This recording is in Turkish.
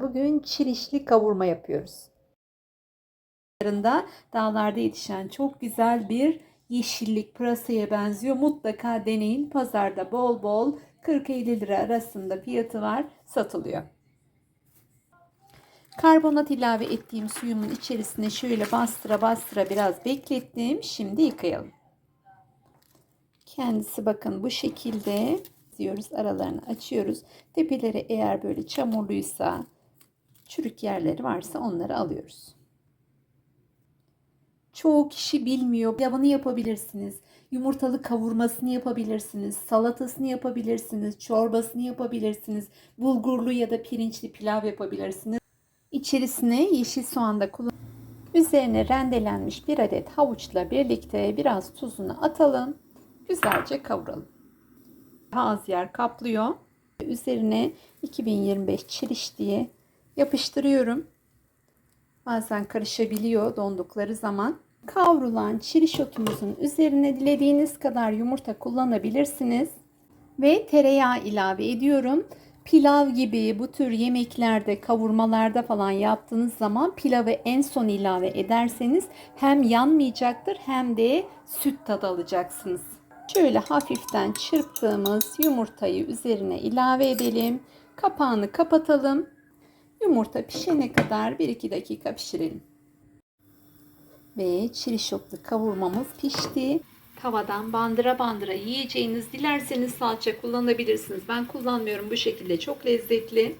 Bugün çirişli kavurma yapıyoruz. Yarında dağlarda yetişen çok güzel bir yeşillik pırasaya benziyor. Mutlaka deneyin. Pazarda bol bol 40-50 lira arasında fiyatı var. Satılıyor. Karbonat ilave ettiğim suyumun içerisine şöyle bastıra bastıra biraz beklettim. Şimdi yıkayalım. Kendisi bakın bu şekilde diyoruz aralarını açıyoruz. Tepeleri eğer böyle çamurluysa çürük yerleri varsa onları alıyoruz. Çoğu kişi bilmiyor. Pilavını yapabilirsiniz. Yumurtalı kavurmasını yapabilirsiniz. Salatasını yapabilirsiniz. Çorbasını yapabilirsiniz. Bulgurlu ya da pirinçli pilav yapabilirsiniz. İçerisine yeşil soğan da kullan. Üzerine rendelenmiş bir adet havuçla birlikte biraz tuzunu atalım. Güzelce kavuralım. Daha az yer kaplıyor. Üzerine 2025 çiriş diye yapıştırıyorum. Bazen karışabiliyor dondukları zaman. Kavrulan çiriş otumuzun üzerine dilediğiniz kadar yumurta kullanabilirsiniz. Ve tereyağı ilave ediyorum. Pilav gibi bu tür yemeklerde, kavurmalarda falan yaptığınız zaman pilavı en son ilave ederseniz hem yanmayacaktır hem de süt tadı alacaksınız. Şöyle hafiften çırptığımız yumurtayı üzerine ilave edelim. Kapağını kapatalım. Yumurta pişene kadar 1-2 dakika pişirelim. Ve çirişoklu kavurmamız pişti. Tavadan bandıra bandıra yiyeceğiniz dilerseniz salça kullanabilirsiniz. Ben kullanmıyorum bu şekilde çok lezzetli.